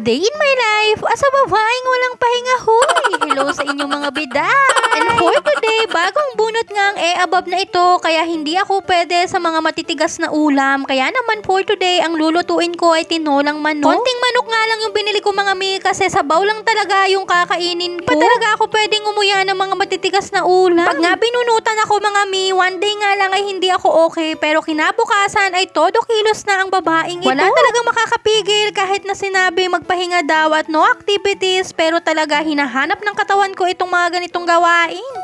day in my life as a babaeng walang pahinga hoy. Hello sa inyong mga bida. And for bagong bunot nga ang e above na ito kaya hindi ako pwede sa mga matitigas na ulam. Kaya naman for today, ang lulutuin ko ay tinolang manok. Konting manok nga lang yung binili ko mga mi kasi sabaw lang talaga yung kakainin ko. Pa talaga ako pwedeng umuya ng mga matitigas na ulam. Pag nga binunutan ako mga mi, one day nga lang ay hindi ako okay pero kinabukasan ay todo kilos na ang babaeng ito. Wala talagang makakapigil kahit na sinabi magpahinga daw at no activities pero talaga hinahanap ng katawan ko itong mga ganitong gawain.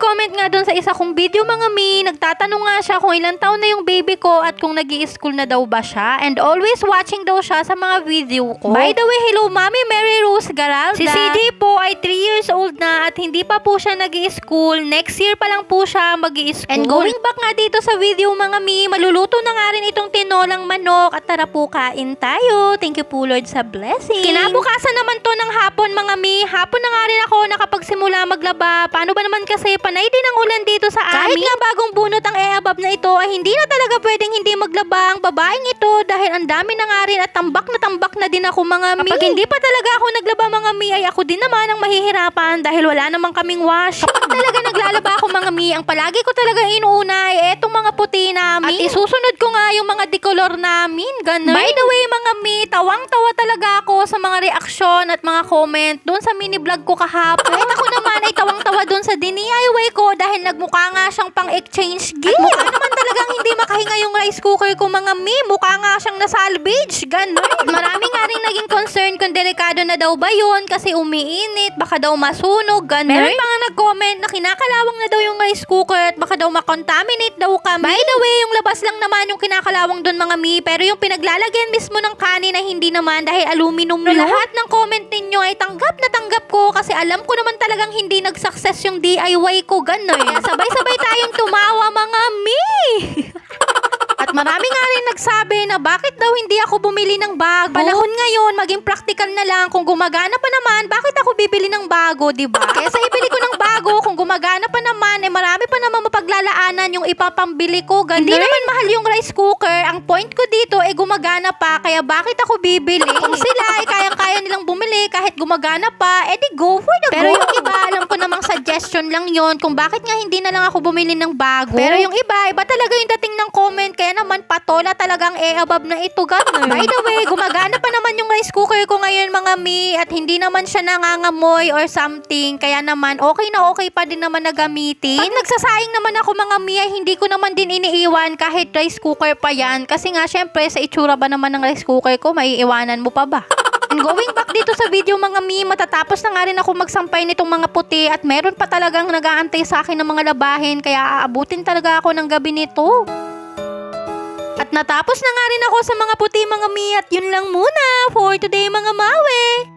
Nag-comment nga doon sa isa kong video mga mi, nagtatanong nga siya kung ilang taon na yung baby ko at kung nag school na daw ba siya and always watching daw siya sa mga video ko. By the way, hello Mami Mary Rose Garalda. Si CJ po ay 3 years old na at hindi pa po siya nag school Next year pa lang po siya mag school And going back nga dito sa video mga mi, maluluto na nga rin itong tinolang manok at tara po kain tayo. Thank you po Lord sa blessing. Kinabukasan naman to ng hapon mga mi. Hapon na nga rin ako nakapagsimula maglaba. Paano ba naman kasi panay din ang ulan dito sa amin. Kahit nga bagong bunot ang eabab na ito ay hindi na talaga pwedeng hindi maglaba ang babaeng ito dahil ang dami na nga rin at tambak na tambak na din ako mga mi. Kapag hindi pa talaga ako naglaba mga mi ay ako din naman ang mahihirapan dahil wala namang kaming wash. Kapag talaga naglalaba ako mga mi, ang palagi ko talaga inuuna ay etong mga puti namin. At isusunod ko nga yung mga decolor namin. Ganun. By the way mga mi, tawang-tawa talaga ako sa mga reaksyon at mga comment doon sa mini vlog ko kahapon. Kahit naman ay tawang-tawa doon sa DIY ko dahil nagmukha nga siyang pang exchange gift. At mukha rice cooker ko mga mi. Mukha nga siyang na-salvage. Ganun. Marami nga rin naging concern kung delikado na daw ba yun kasi umiinit, baka daw masunog, ganun. Meron pa nga nag-comment na kinakalawang na daw yung rice cooker at baka daw makontaminate daw kami. By the way, yung labas lang naman yung kinakalawang doon mga mi, pero yung pinaglalagyan mismo ng kanin ay hindi naman dahil aluminum yun. Lahat ng comment ninyo ay tanggap na tanggap ko kasi alam ko naman talagang hindi nag-success yung DIY ko, ganun. Sabay-sabay tayong tumawa mga mi. Marami nga rin nagsabi na bakit daw hindi ako bumili ng bago. Panahon ngayon, maging practical na lang. Kung gumagana pa naman, bakit ako bibili ng bago, di ba? Kaya sa ibili ko ng bago, kung gumagana pa naman, eh marami pa naman mapaglalaanan yung ipapambili ko. Ganun. Hindi naman mahal yung rice cooker. Ang point ko dito, eh gumagana pa. Kaya bakit ako bibili? Kung sila ay kayang-kaya nilang bumili kahit gumagana pa, eh di go for the Pero go. yung iba, alam ko namang lang yon kung bakit nga hindi na lang ako bumili ng bago. Pero yung iba, iba talaga yung dating ng comment. Kaya naman, patola talagang e-above na ito, ganun. By the way, gumagana pa naman yung rice cooker ko ngayon, mga mi. At hindi naman siya nangangamoy or something. Kaya naman, okay na okay pa din naman na gamitin. Pag nagsasayang naman ako, mga mi, ay hindi ko naman din iniiwan kahit rice cooker pa yan. Kasi nga, syempre, sa itsura ba naman ng rice cooker ko, may iwanan mo pa ba? And going back dito sa video mga mi, matatapos na nga rin ako magsampay nitong mga puti at meron pa talagang nag-aantay sa akin ng mga labahin kaya aabutin talaga ako ng gabi nito. At natapos na nga rin ako sa mga puti mga mi at yun lang muna for today mga mawe.